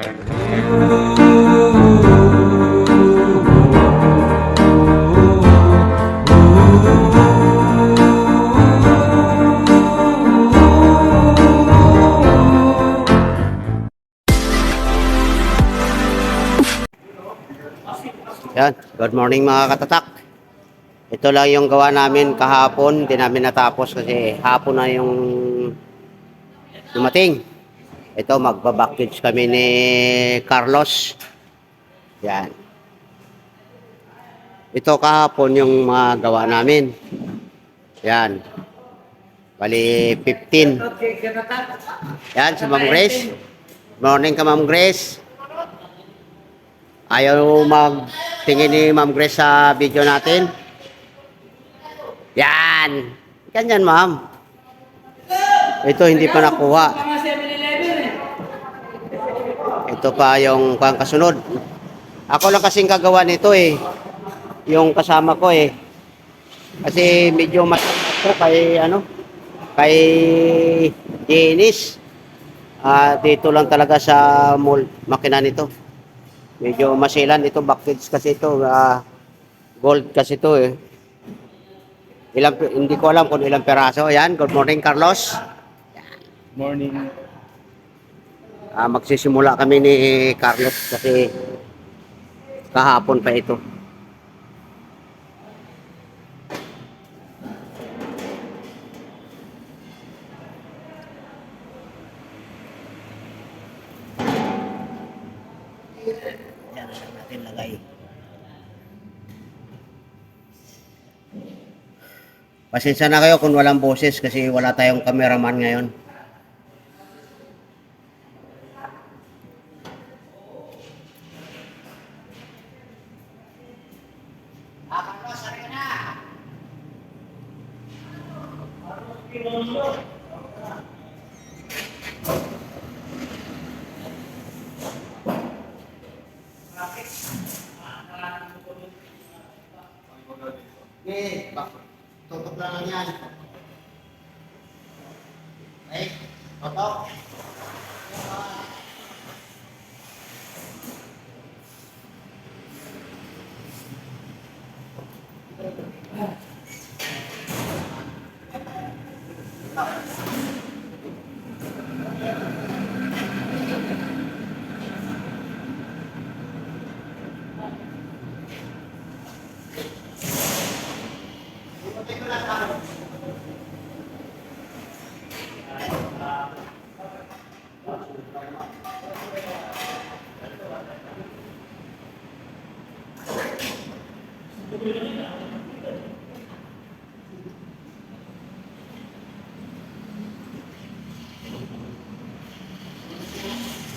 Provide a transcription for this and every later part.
Yan, good morning mga katatak. Ito lang yung gawa namin kahapon, hindi namin natapos kasi hapon na yung dumating. Ito, magbabackage kami ni Carlos. Yan. Ito kahapon yung mga gawa namin. Yan. Bali, 15. Yan, si Ma'am Grace. Morning ka, Ma'am Grace. Ayaw magtingin ni Ma'am Grace sa video natin. Yan. Ganyan, ma'am. Ito hindi pa nakuha. Ito pa yung kasunod. Ako lang kasing kagawa nito eh. Yung kasama ko eh. Kasi medyo masakit ko kay ano, kay Dennis. Ah, dito lang talaga sa mall makina nito. Medyo masilan ito, backage kasi ito. ah, gold kasi ito eh. Ilang, hindi ko alam kung ilang peraso. Ayan, good morning Carlos. Morning. Ah, magsisimula kami ni Carlos kasi kahapon pa ito. Yan. Pasensya na kayo kung walang boses kasi wala tayong cameraman ngayon. Tutok lang yan. Okay, tutok.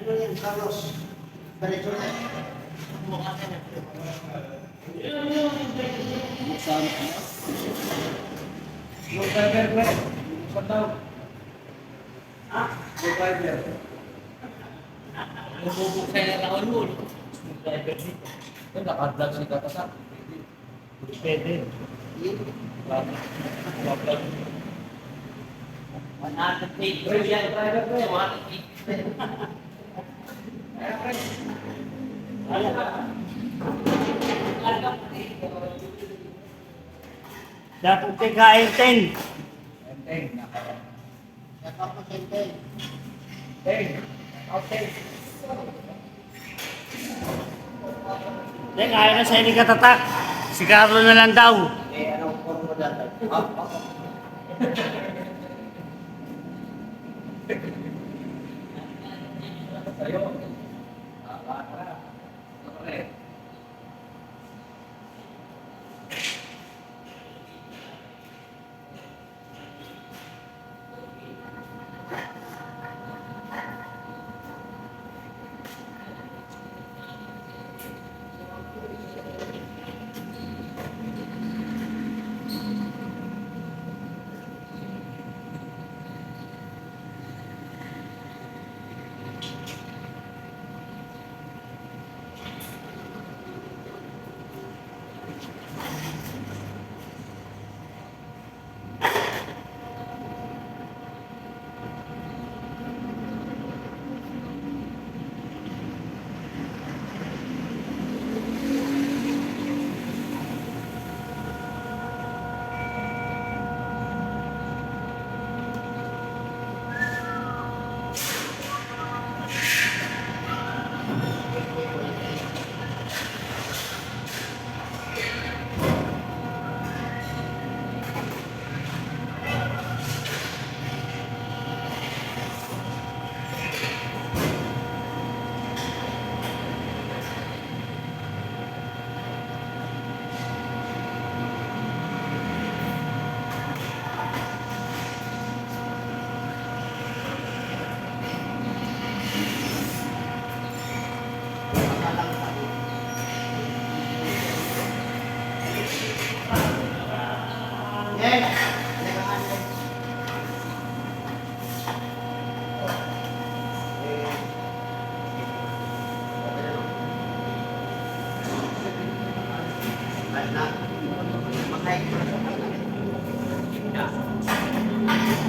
Ano yan, Carlos? Balik ko na. Yung driver ko eh. Saan daw? Ha? Yung driver. Nabubuksan na taon mo. Driver dito. Eh, naka-vlog si Katasak. Pwede. 100 feet. Driver, Yan. driver ko eh. 100 feet. Dapat kain 10. Enteng. naka- Nakapasente. Enteng. Okay. Then, ayaw na sa hindi katatak. Si Carlo na lang daw. Eh, anong form mo dati? Ah, Sa'yo.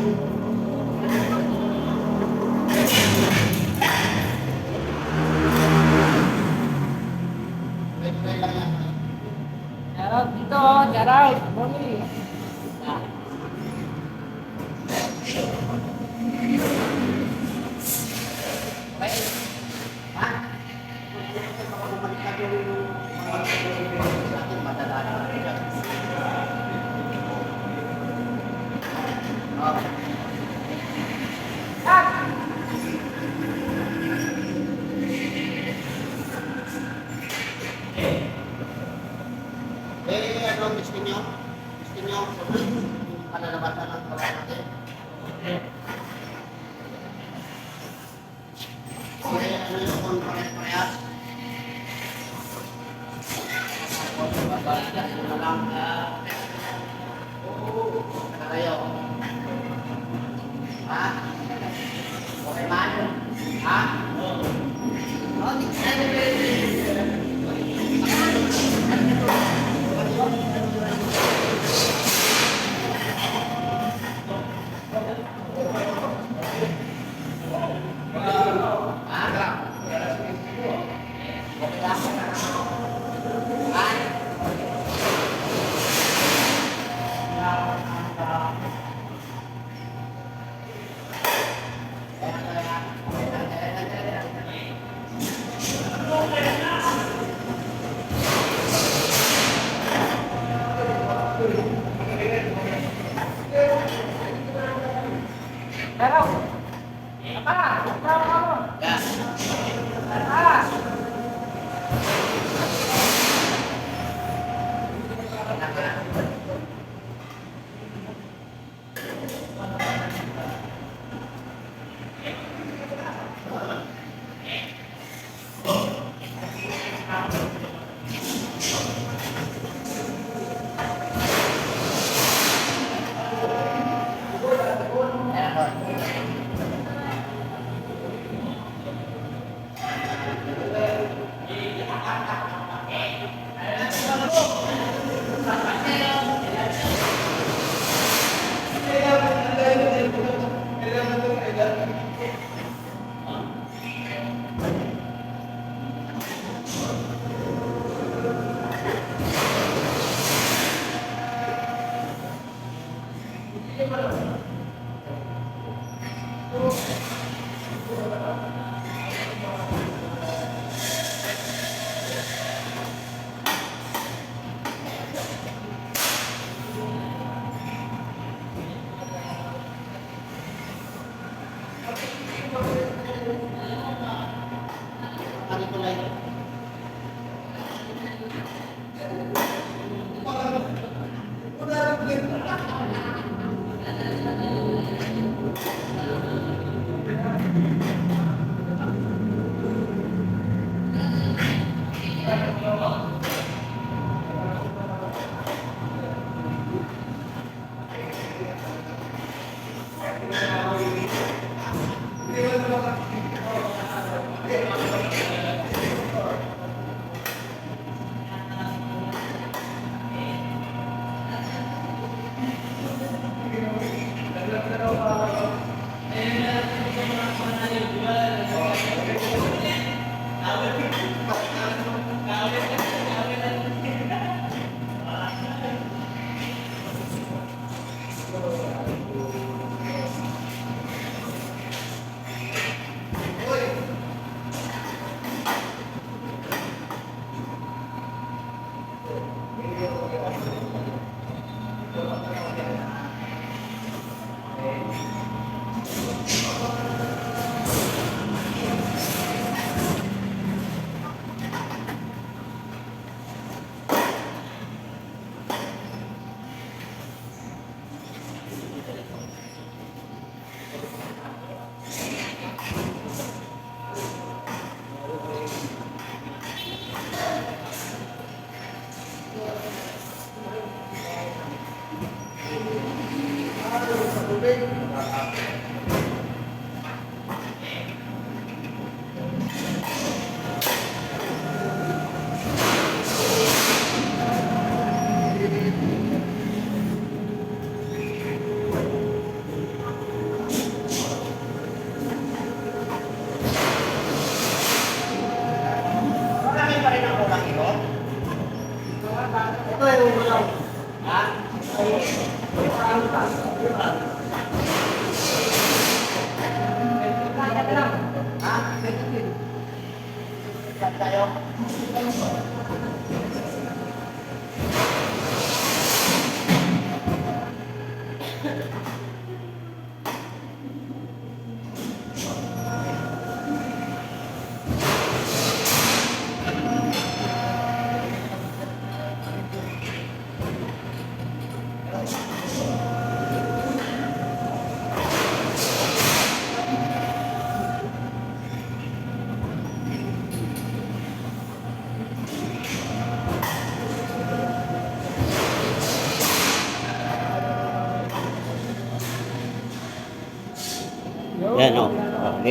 Shout out dito, shout out. Mami. Eh, ano gusto nyo? Gusto nyo? Kalalabasan ng pala natin? Eh, ano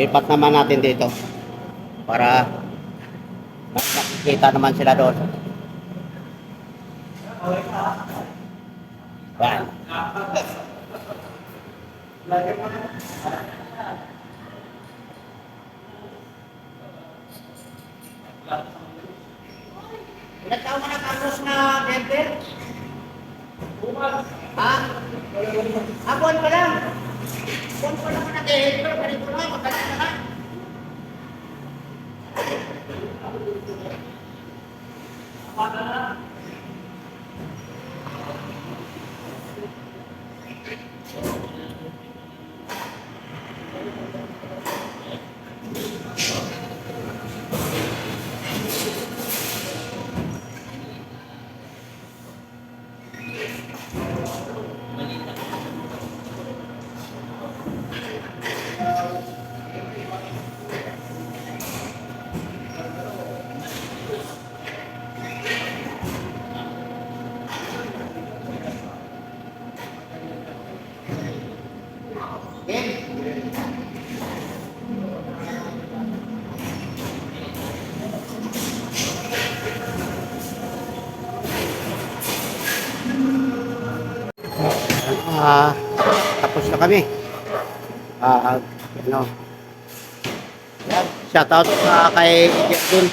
Lipat naman natin dito. Para makikita naman sila doon. Yan. Ilan mo na Carlos na member? Ha? Buwan pa lang. Buwan pa lang na member. Ganito na, matagal na lang. Ah, tapos na kami. Ah, ano. Yan, shout out sa kay Jervin.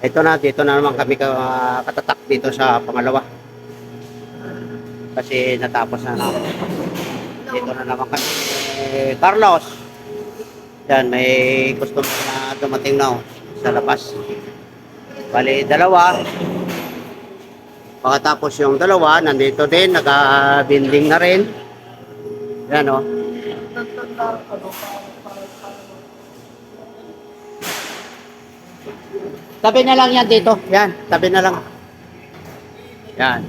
Ito na, dito na naman kami ka, ah, katatak dito sa pangalawa. Kasi natapos na namin. Dito na naman kami. Eh, Carlos. Yan, may customer na dumating na oh, sa labas. Bali, dalawa. Pagkatapos yung dalawa, nandito din, naka-binding na rin. Yan o. Tabi na lang yan dito. Yan, tabi na lang. Yan.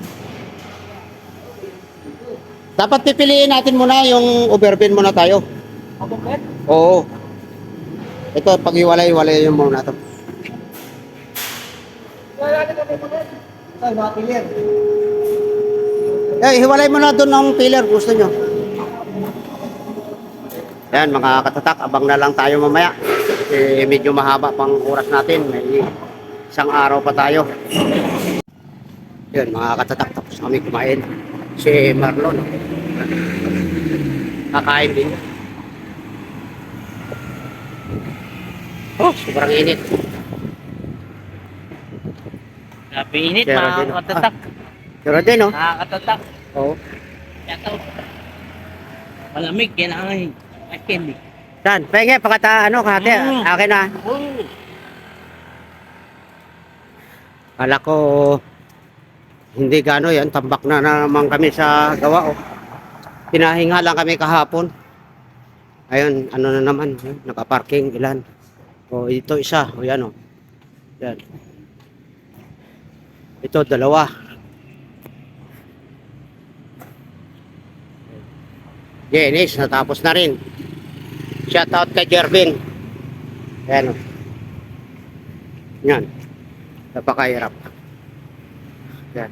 Dapat pipiliin natin muna yung overbin muna tayo. Oo. Ito, pag-iwalay-iwalay yung muna to. Ay, mga clear. Eh, hiwalay mo na doon ng pillar, gusto nyo. Yan, mga katatak, abang na lang tayo mamaya. Kasi medyo mahaba pang oras natin. May isang araw pa tayo. Yan, mga katatak, tapos kami kumain. Si Marlon. Kakain din. Oh, sobrang init. Grabe init, Kaya mga din, katatak. Pero din, oh. Nakakatatak. Oo. Yataw. Malamig, yan ang akin eh. Penge, pakata, ano, kahati. Mm. Akin na. Oh. Kala ko hindi gano yan, tambak na naman kami sa gawa. Oh. Pinahinga lang kami kahapon. Ayun, ano na naman, nakaparking ilan. O ito isa, o yan o. Yan. Ito dalawa. Jenis, natapos na rin. Shout out kay Jervin. Yan o. Yan. Napakahirap. Yan.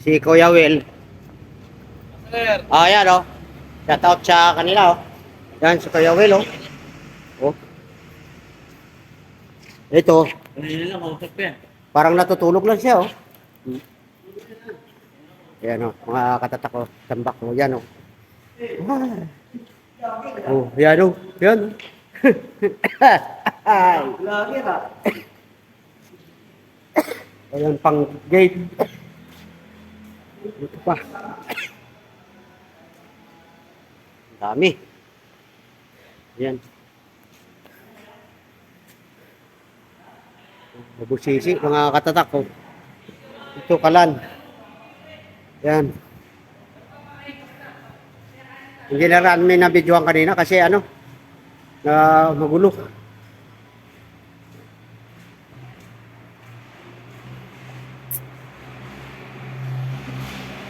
Si Kuya Will. Sir. Ah, yan oh. Shout out sa kanila oh. Yan si Kuya Will oh. Oh. Ito, Kanina lang, kausap yan. parang natutulog lang siya oh. Yan oh, mga katatak oh. Tambak oh, yan oh. Oh, yan oh. Yan oh. Ayan pang gate. Ito pa. Dami. Ayan. Mabusisi, mga katatak ko. Ito kalan. Yan. Hindi na namin kanina kasi ano, na magulo.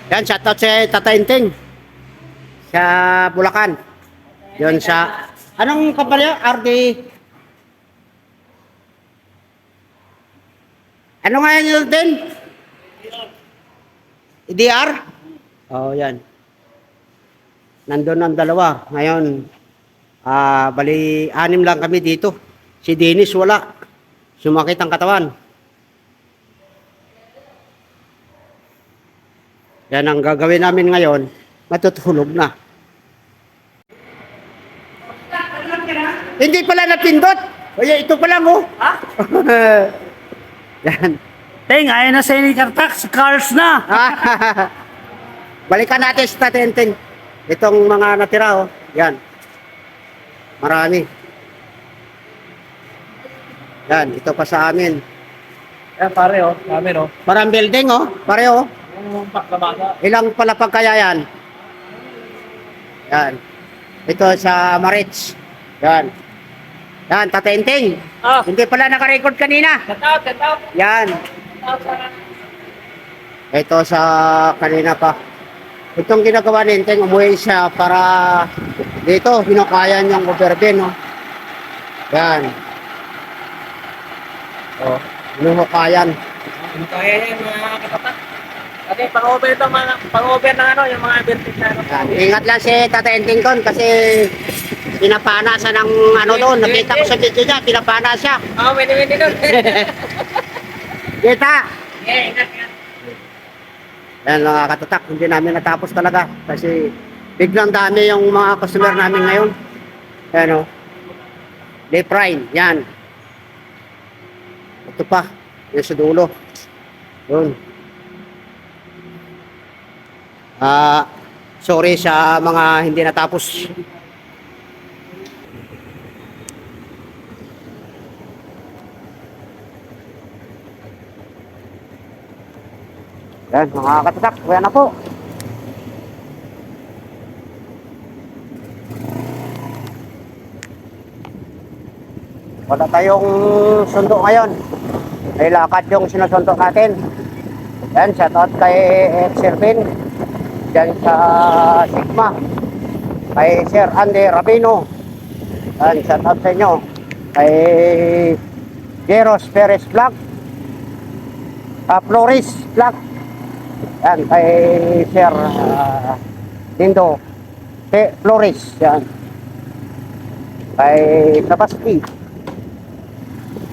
Yan, shoutout si Tata Inting sa Bulacan. Yun sa, anong kapalya? RD? Ano nga yun din? Oo, oh, yan. Nandun ang dalawa. Ngayon, ah bali, anim lang kami dito. Si Dennis wala. Sumakit ang katawan. Yan ang gagawin namin ngayon. Matutulog na. Hindi pala napindot. Oye, ito pa lang oh. Ha? Yan. Teng, ayaw na sa Tax, cars na. Balikan natin sa Tatenteng. Itong mga natira, oh. Yan. Marami. Yan, ito pa sa amin. Yan pare oh, kami no. Parang building, oh. Pareho. Yung paklamada. Ilang palapag kaya yan? Yan. Ito sa Marits. Yan. Yan, Tatenteng. Ah, Hindi pala naka-record kanina. cut out, cut out. Yan. Ito sa kanina pa. Itong ginagawa ninteng umuwi siya para dito, hinukayan yung overbin, no? Yan. Oh, hinukayan. Kaya yan mga katapat. Kasi pang-over ito, mga, pang-over ng ano, yung mga vertic na ano. Yan. Ingat lang si Tata Enting kon kasi pinapanasan ng ano doon. Nakita ko sa video niya, pinapana siya. Oo, oh, wini-wini doon. Kita! Yeah, ingat, ingat. Yan mga katatak, hindi namin natapos talaga kasi biglang dami yung mga customer namin ngayon. Ayan o. Day prime, yan. Ito pa, yung sa dulo. Yun. Ah, sorry sa mga hindi natapos. Yan, mga katatak, kaya na po. Wala tayong sundo ngayon. May lakad yung sinusundo natin. Yan, shoutout kay Servin. Yan sa Sigma. Kay Sir Andy Rabino. Yan, shoutout sa inyo. Kay Jeros Perez Vlog. Uh, Flores Vlog. Yan, kay Sir uh, Dindo Te Flores. Yan. Kay Tabaski.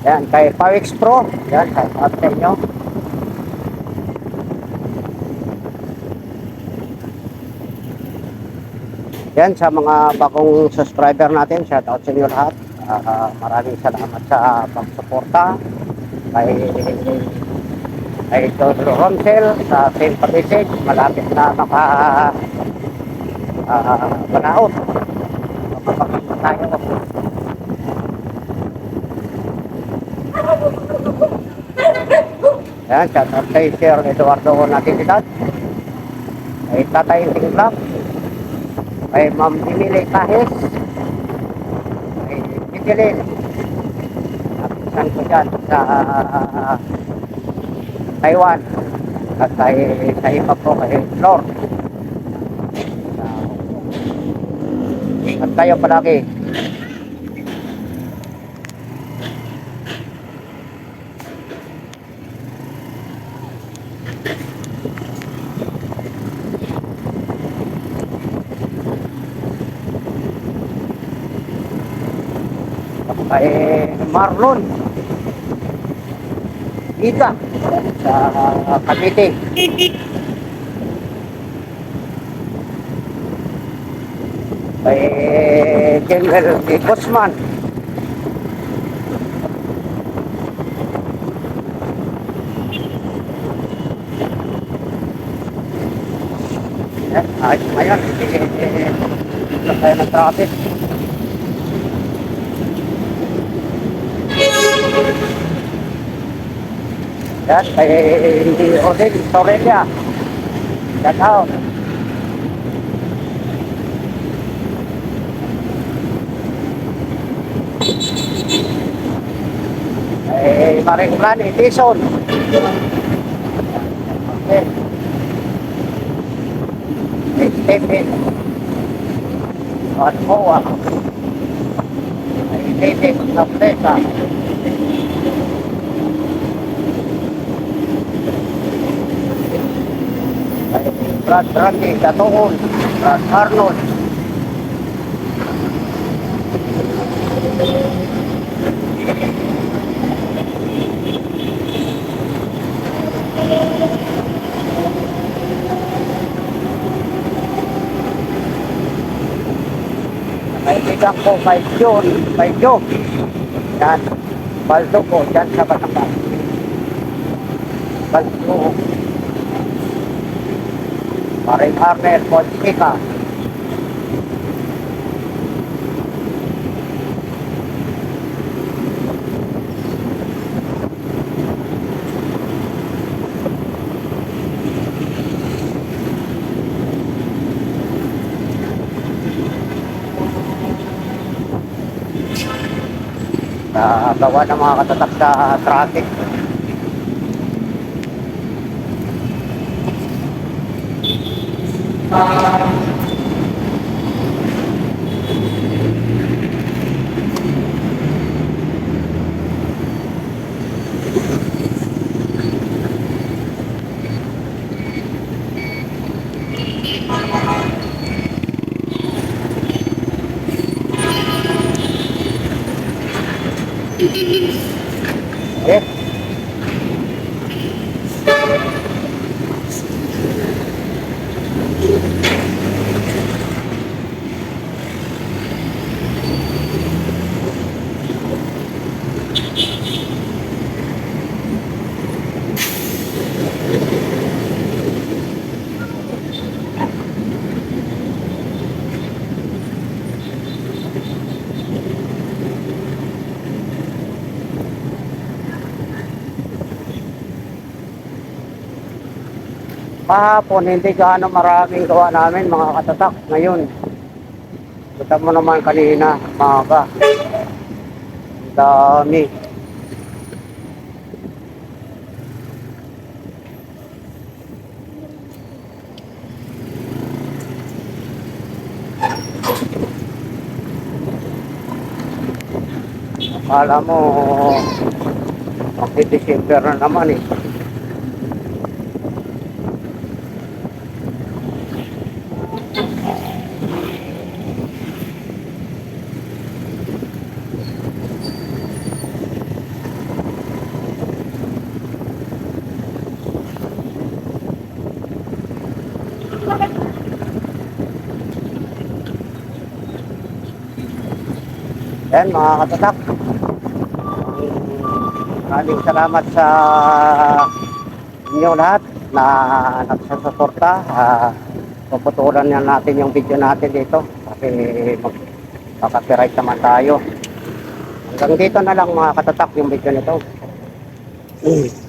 Yan, kay Pawix Pro. Yan, kay sa inyo. Yan, sa mga bagong subscriber natin, shout out sa inyo lahat. Ah, maraming salamat sa pagsuporta. Kay kay Todro Romsel sa St. Patrick, malapit na maka uh, manaot. Mapapakita tayo. Yan, shout out kay Sir Eduardo Natividad. Kay Tatay Tinglap. Kay Ma'am Emily Kahis. Kay Pitilin. At isang ko dyan sa ah, Taiwan. At kay, sa iba po kay Flor. At kayo palagi. kay Marlon Ika sa Cavite kay General D. Guzman Eh, ayos yan. Eh, eh, eh, tayo ng traffic. Yan, kay hindi Odin, Torrelia. Shout out. Eh, Maring Rani, Tison. Okay. Eh, Stephen. At Moa. Eh, David Naplesa. Eh, Brad Randy Gatoon. Brad Arnold. Kaibigan ko kay John, kay Joe. Yan. Baldo ko, dyan sa Batangas. Baldo. Paring Arnel, Ponchica. na gawa ng mga katatak sa traffic. Eh, Kahapon, hindi gaano maraming gawa namin mga katatak. Ngayon, kita mo naman kanina, mga ka. Dami. Akala mo, magdi-December na naman eh. Yan mga katatak. Maraming salamat sa inyo lahat na nagsasuporta. Uh, puputulan na natin yung video natin dito kasi magkaka-copyright naman tayo. Hanggang dito na lang mga katatak yung video nito.